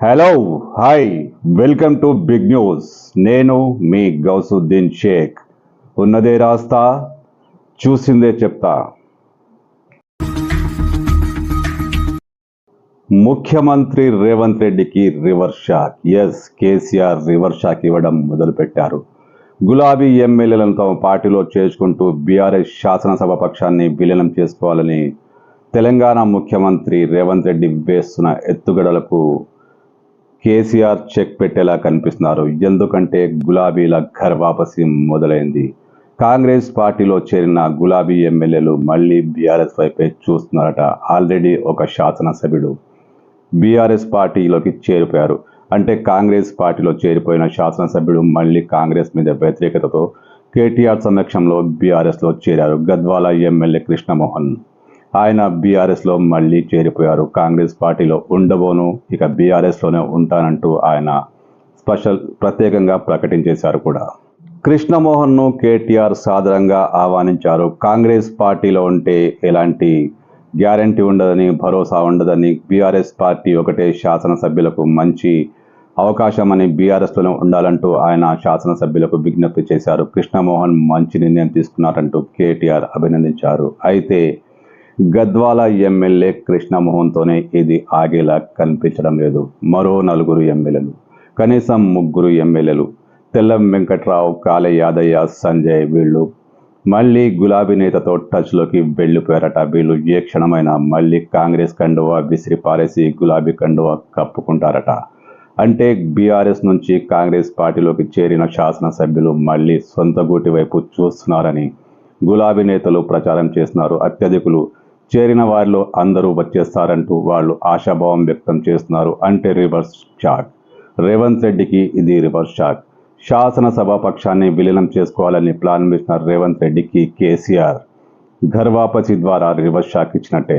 Hello hi welcome to big news నేను మీ గౌసుద్దీన్ షేక్. ఉన్నదే రాస్తా చూసిందే చెప్తా. ముఖ్యమంత్రి రేవంత్ రెడ్డికి reverse shock. Yes KCR reverse shock ఇవ్వడం మొదలుపెట్టారు. గులాబీ ఎమ్మెల్యేలను తమ పార్టీలో చేర్చుకుంటూ బీఆర్ఎస్ శాసనసభ పక్షాన్ని విలీనం చేసుకోవాలని తెలంగాణ ముఖ్యమంత్రి రేవంత్ రెడ్డి వేస్తున్న ఎత్తుగడలకు కేసీఆర్ చెక్ పెట్టేలా కనిపిస్తున్నారు. ఎందుకంటే గులాబీల ఘర్ వాపసి మొదలైంది. కాంగ్రెస్ పార్టీలో చేరిన గులాబీ ఎమ్మెల్యేలు మళ్ళీ బీఆర్ఎస్ వైపే చూస్తున్నారట ఆల్రెడీ ఒక శాసనసభ్యుడు. బీఆర్ఎస్ పార్టీలోకి చేరిపోయారు. అంటే కాంగ్రెస్ పార్టీలో చేరిపోయిన శాసనసభ్యుడు మళ్ళీ కాంగ్రెస్ మీద వ్యతిరేకతతో కేటీఆర్ సమక్షంలో బీఆర్ఎస్లో చేరారు గద్వాల ఎమ్మెల్యే కృష్ణమోహన్. ఆయన బీఆర్ఎస్లో మళ్ళీ చేరిపోయారు. కాంగ్రెస్ పార్టీలో ఉండబోను ఇక బీఆర్ఎస్లోనే ఉంటానంటూ ఆయన స్పెషల్ ప్రత్యేకంగా ప్రకటించేశారు కూడా. కృష్ణమోహన్ను కేటీఆర్ సాదరంగా ఆహ్వానించారు. కాంగ్రెస్ పార్టీలో ఉంటే ఎలాంటి గ్యారంటీ ఉండదని భరోసా ఉండదని బీఆర్ఎస్ పార్టీ ఒకటే శాసనసభ్యులకు మంచి అవకాశం అని బీఆర్ఎస్లోనే ఉండాలంటూ ఆయన శాసనసభ్యులకు విజ్ఞప్తి చేశారు. కృష్ణమోహన్ మంచి నిర్ణయం తీసుకున్నారంటూ కేటీఆర్ అభినందించారు. అయితే గద్వాల ఎమ్మెల్యే కృష్ణమోహన్తోనే ఇది ఆగేలా కనిపించడం లేదు. మరో నలుగురు ఎమ్మెల్యేలు కనీసం ముగ్గురు ఎమ్మెల్యేలు తెల్లం వెంకట్రావు కాళే యాదయ్య సంజయ్ వీళ్ళు మళ్ళీ గులాబీ నేతతో టచ్లోకి వెళ్ళిపోయారట. వీళ్ళు ఏ క్షణమైనా మళ్ళీ కాంగ్రెస్ కండువా విసిరి పారేసి గులాబీ కండువా కప్పుకుంటారట. అంటే బీఆర్ఎస్ నుంచి కాంగ్రెస్ పార్టీలోకి చేరిన శాసనసభ్యులు మళ్ళీ సొంత గూటి వైపు చూస్తున్నారని గులాబీ నేతలు ప్రచారం చేస్తున్నారు. అత్యధికులు చేరిన వారిలో అందరూ వచ్చేస్తారంటూ వాళ్ళు ఆశాభావం వ్యక్తం చేస్తున్నారు అంటే రివర్స్ షాక్ రేవంత్ రెడ్డికి ఇది రివర్స్ షాక్ శాసనసభ పక్షాన్ని విలీనం చేసుకోవాలని ప్లాన్ వేసిన రేవంత్ రెడ్డికి కేసీఆర్ ఘర్వాపసి ద్వారా రివర్స్ షాక్ ఇచ్చినట్టే.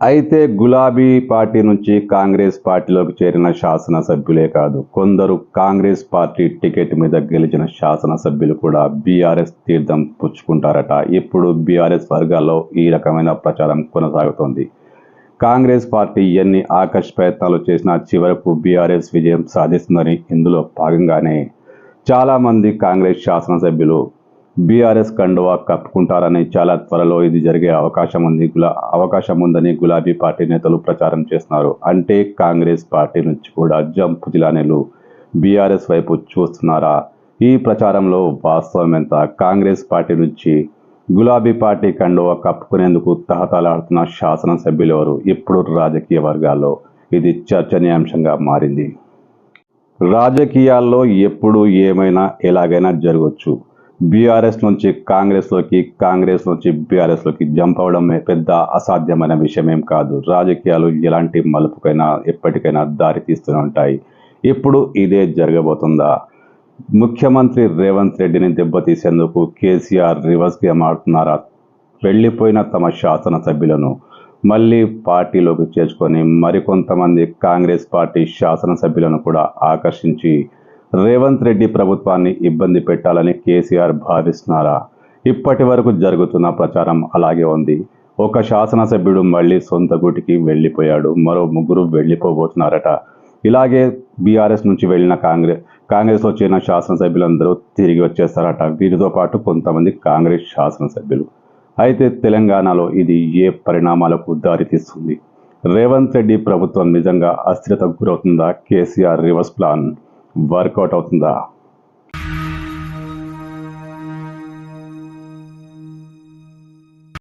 అయితే గులాబీ పార్టీ నుంచి కాంగ్రెస్ పార్టీలోకి చేరిన శాసనసభ్యులే కాదు కొందరు కాంగ్రెస్ పార్టీ టికెట్ మీద గెలిచిన శాసనసభ్యులు కూడా బీఆర్ఎస్ తీర్థం పుచ్చుకుంటారట. ఇప్పుడు బీఆర్ఎస్ వర్గాల్లో ఈ రకమైన ప్రచారం కొనసాగుతోంది. కాంగ్రెస్ పార్టీ ఎన్ని ఆకర్ష ప్రయత్నాలు చేసినా చివరకు బీఆర్ఎస్ విజయం సాధిస్తుందని ఇందులో భాగంగానే చాలామంది కాంగ్రెస్ శాసనసభ్యులు బీఆర్ఎస్ కండువా కప్పుకుంటారని చాలా త్వరలో ఇది జరిగే అవకాశం ఉంది. గులా అవకాశం ఉందని గులాబీ పార్టీ నేతలు ప్రచారం చేస్తున్నారు. అంటే కాంగ్రెస్ పార్టీ నుంచి కూడా జంపు జిలానీలు బీఆర్ఎస్ వైపు చూస్తున్నారా? ఈ ప్రచారంలో వాస్తవం ఎంత? కాంగ్రెస్ పార్టీ నుంచి గులాబీ పార్టీ కండువా కప్పుకునేందుకు తహతలాడుతున్న శాసనసభ్యులు ఎవరు? ఇప్పుడు రాజకీయ వర్గాల్లో ఇది చర్చనీయాంశంగా మారింది. రాజకీయాల్లో ఎప్పుడు ఏమైనా ఎలాగైనా జరగవచ్చు బీఆర్ఎస్ నుంచి కాంగ్రెస్లోకి కాంగ్రెస్ నుంచి బీఆర్ఎస్లోకి జంప్ అవడం పెద్ద అసాధ్యమైన విషయం ఏం కాదు. రాజకీయాలు ఎలాంటి మలుపుకైనా ఎప్పటికైనా దారి తీస్తూనే ఉంటాయి. ఇప్పుడు ఇదే జరగబోతుందా? ముఖ్యమంత్రి రేవంత్ రెడ్డిని దెబ్బతీసేందుకు కేసీఆర్ రివర్స్ గేమ్ ఆడుతున్నారా? వెళ్ళిపోయిన తమ శాసనసభ్యులను మళ్ళీ పార్టీలోకి చేర్చుకొని మరికొంతమంది కాంగ్రెస్ పార్టీ శాసనసభ్యులను కూడా ఆకర్షించి రేవంత్ రెడ్డి ప్రభుత్వాన్ని ఇబ్బంది పెట్టాలని కేసీఆర్ భావిస్తున్నారా? ఇప్పటి వరకు జరుగుతున్న ప్రచారం అలాగే ఉంది. ఒక శాసనసభ్యుడు మళ్ళీ సొంత గుటికి వెళ్ళిపోయాడు. మరో ముగ్గురు వెళ్ళిపోబోతున్నారట. ఇలాగే బీఆర్ఎస్ నుంచి వెళ్ళిన కాంగ్రెస్ కాంగ్రెస్లో చేరిన శాసనసభ్యులందరూ తిరిగి వచ్చేస్తారట. వీరితో పాటు కొంతమంది కాంగ్రెస్ శాసనసభ్యులు. అయితే తెలంగాణలో ఇది ఏ పరిణామాలకు దారితీస్తుంది? రేవంత్ రెడ్డి ప్రభుత్వం నిజంగా అస్థిరతకు గురవుతుందా? KCR reverse plan. Work out అవుతుందా?